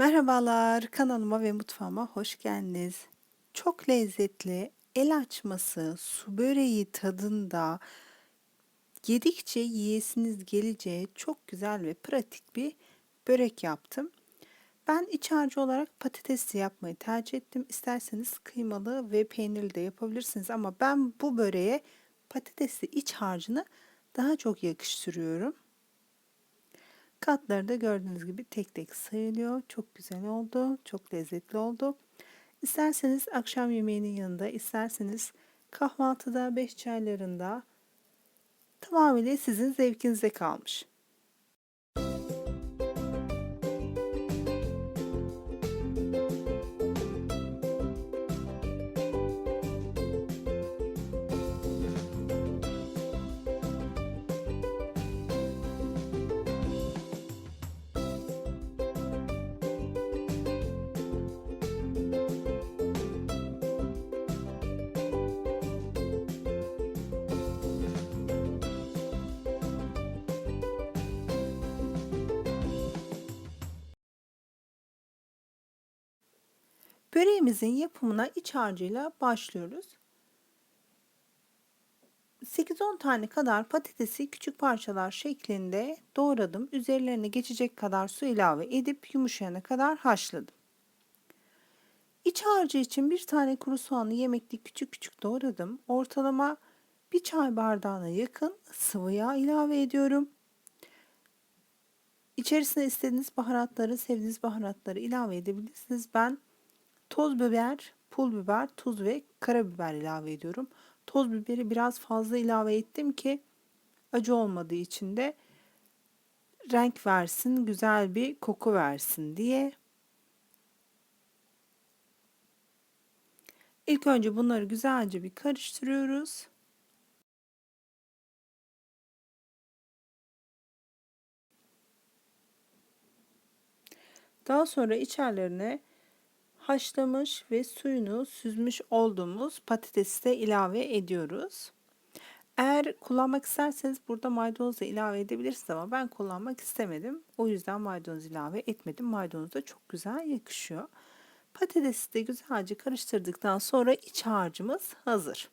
Merhabalar, kanalıma ve mutfağıma hoş geldiniz. Çok lezzetli, el açması, su böreği tadında, yedikçe yiyesiniz geleceği çok güzel ve pratik bir börek yaptım. Ben iç harcı olarak patatesli yapmayı tercih ettim. İsterseniz kıymalı ve peynirli de yapabilirsiniz ama ben bu böreğe patatesli iç harcını daha çok yakıştırıyorum. Katları da gördüğünüz gibi tek tek sayılıyor. Çok güzel oldu. Çok lezzetli oldu. İsterseniz akşam yemeğinin yanında, isterseniz kahvaltıda, beş çaylarında tamamıyla sizin zevkinize kalmış. Böreğimizin yapımına iç harcıyla başlıyoruz. 8-10 tane kadar patatesi küçük parçalar şeklinde doğradım. Üzerlerine geçecek kadar su ilave edip yumuşayana kadar haşladım. İç harcı için bir tane kuru soğanı yemeklik küçük küçük doğradım. Ortalama bir çay bardağına yakın sıvı yağ ilave ediyorum. İçerisine istediğiniz baharatları, sevdiğiniz baharatları ilave edebilirsiniz. Ben Toz biber, pul biber, tuz ve karabiber ilave ediyorum. Toz biberi biraz fazla ilave ettim ki acı olmadığı için de renk versin, güzel bir koku versin diye. İlk önce bunları güzelce bir karıştırıyoruz. Daha sonra içerilerine haşlamış ve suyunu süzmüş olduğumuz patatesi de ilave ediyoruz. Eğer kullanmak isterseniz burada maydanoz da ilave edebilirsiniz ama ben kullanmak istemedim. O yüzden maydanoz ilave etmedim. Maydanoz da çok güzel yakışıyor. Patatesi de güzelce karıştırdıktan sonra iç harcımız hazır.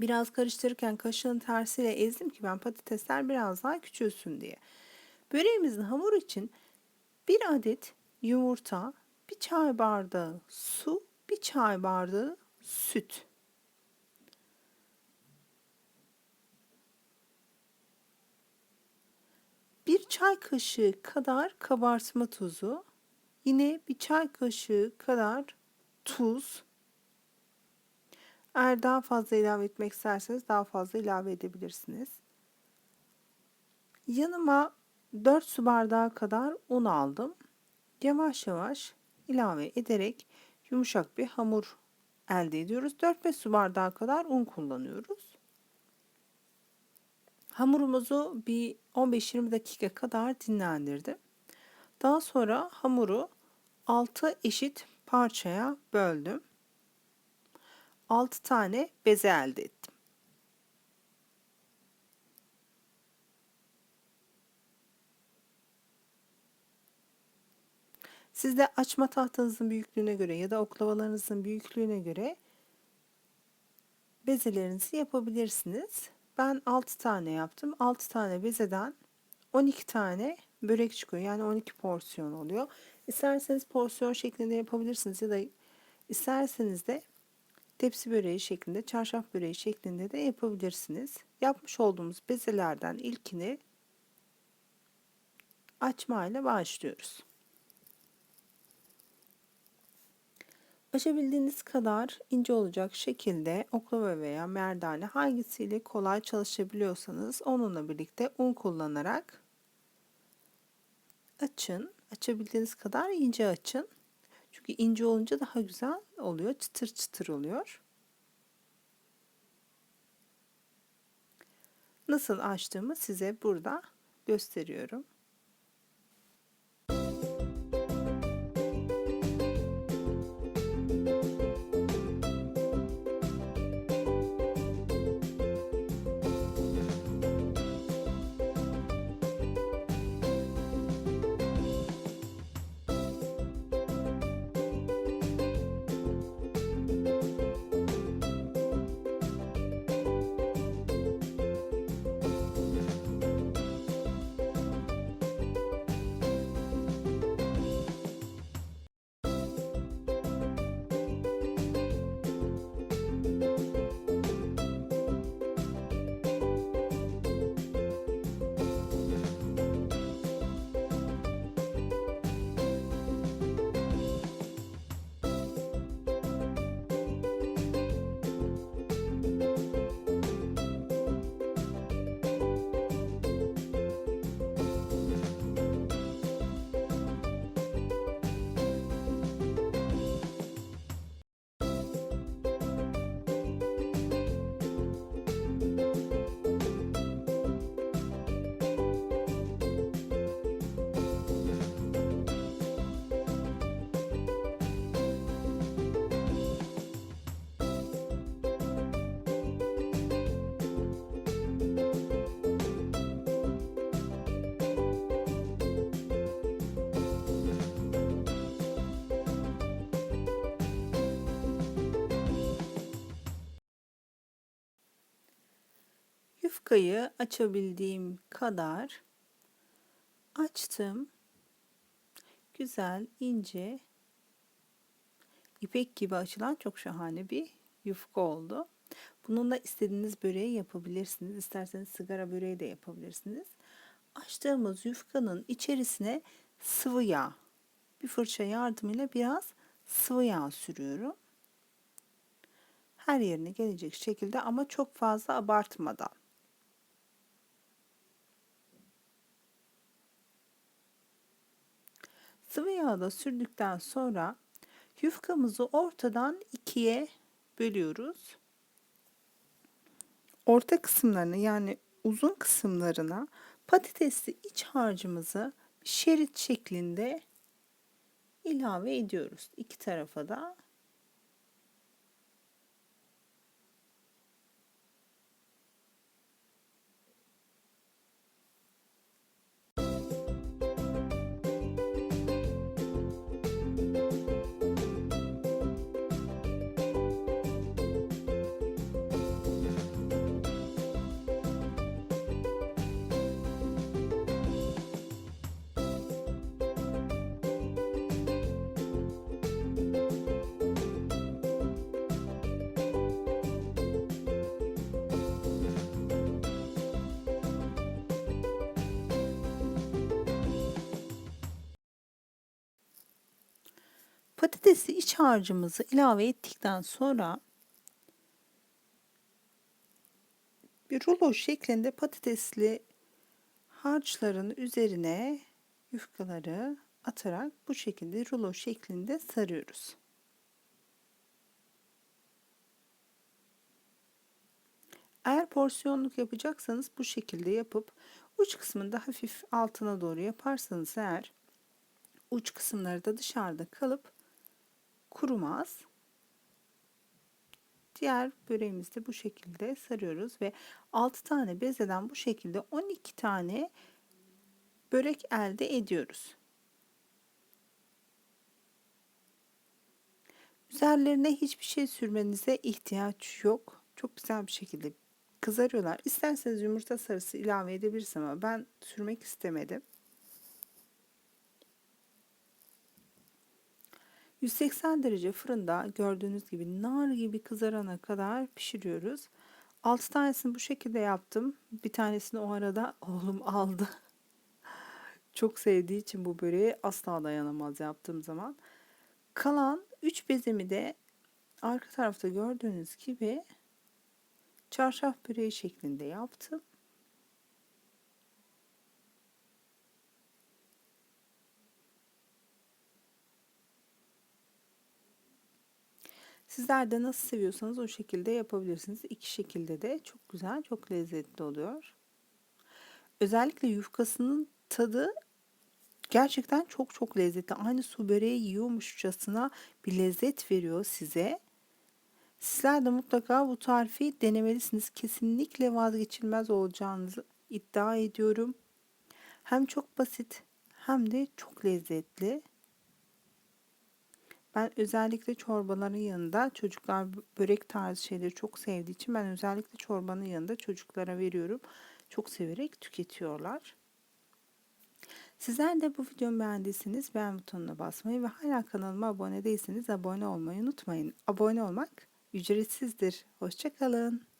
Biraz karıştırırken kaşığın tersiyle ezdim ki ben patatesler biraz daha küçülsün diye. Böreğimizin hamur için bir adet yumurta, bir çay bardağı su, bir çay bardağı süt. Bir çay kaşığı kadar kabartma tuzu, yine bir çay kaşığı kadar tuz. Eğer daha fazla ilave etmek isterseniz daha fazla ilave edebilirsiniz. Yanıma 4 su bardağı kadar un aldım. Yavaş yavaş ilave ederek yumuşak bir hamur elde ediyoruz. 4-5 su bardağı kadar un kullanıyoruz. Hamurumuzu bir 15-20 dakika kadar dinlendirdim. Daha sonra hamuru 6 eşit parçaya böldüm. 6 tane beze elde ettim. Siz de açma tahtanızın büyüklüğüne göre ya da oklavalarınızın büyüklüğüne göre bezelerinizi yapabilirsiniz. Ben 6 tane yaptım. 6 tane bezeden 12 tane börek çıkıyor. Yani 12 porsiyon oluyor. İsterseniz porsiyon şeklinde yapabilirsiniz ya da isterseniz de tepsi böreği şeklinde, çarşaf böreği şeklinde de yapabilirsiniz. Yapmış olduğumuz bezelerden ilkini açmayla başlıyoruz. Açabildiğiniz kadar ince olacak şekilde oklava veya merdane hangisiyle kolay çalışabiliyorsanız onunla birlikte un kullanarak açın. Açabildiğiniz kadar ince açın. Çünkü ince olunca daha güzel oluyor. Çıtır çıtır oluyor. Nasıl açtığımı size burada gösteriyorum. Yufkayı açabildiğim kadar açtım. Güzel, ince, ipek gibi açılan çok şahane bir yufka oldu. Bununla istediğiniz böreği yapabilirsiniz. İsterseniz sigara böreği de yapabilirsiniz. Açtığımız yufkanın içerisine sıvı yağ, bir fırça yardımıyla biraz sıvı yağ sürüyorum. Her yerine gelecek şekilde ama çok fazla abartmadan. Sıvı yağı da sürdükten sonra yufkamızı ortadan ikiye bölüyoruz. Orta kısımlarını yani uzun kısımlarına patatesli iç harcımızı şerit şeklinde ilave ediyoruz. İki tarafa da patatesli iç harcımızı ilave ettikten sonra bir rulo şeklinde patatesli harçların üzerine yufkaları atarak bu şekilde rulo şeklinde sarıyoruz. Eğer porsiyonluk yapacaksanız bu şekilde yapıp uç kısmını da hafif altına doğru yaparsanız eğer uç kısımları da dışarıda kalıp kurumaz. Diğer böreğimizi de bu şekilde sarıyoruz ve 6 tane bezeden bu şekilde 12 tane börek elde ediyoruz. Üzerlerine hiçbir şey sürmenize ihtiyaç yok. Çok güzel bir şekilde kızarıyorlar. İsterseniz yumurta sarısı ilave edebilirsiniz ama ben sürmek istemedim. 180 derece fırında gördüğünüz gibi nar gibi kızarana kadar pişiriyoruz. 6 tanesini bu şekilde yaptım. Bir tanesini o arada oğlum aldı. Çok sevdiği için bu böreği asla dayanamaz yaptığım zaman. Kalan 3 bezemi de arka tarafta gördüğünüz gibi çarşaf böreği şeklinde yaptım. Sizler de nasıl seviyorsanız o şekilde yapabilirsiniz. İki şekilde de çok güzel, çok lezzetli oluyor. Özellikle yufkasının tadı gerçekten çok çok lezzetli. Aynı su böreği yiyormuşçasına bir lezzet veriyor size. Sizler de mutlaka bu tarifi denemelisiniz. Kesinlikle vazgeçilmez olacağınızı iddia ediyorum. Hem çok basit hem de çok lezzetli. Ben özellikle çorbaların yanında çocuklar börek tarzı şeyleri çok sevdiği için ben özellikle çorbanın yanında çocuklara veriyorum. Çok severek tüketiyorlar. Sizler de bu videomu beğendiyseniz beğen butonuna basmayı ve hala kanalıma abone değilseniz abone olmayı unutmayın. Abone olmak ücretsizdir. Hoşçakalın.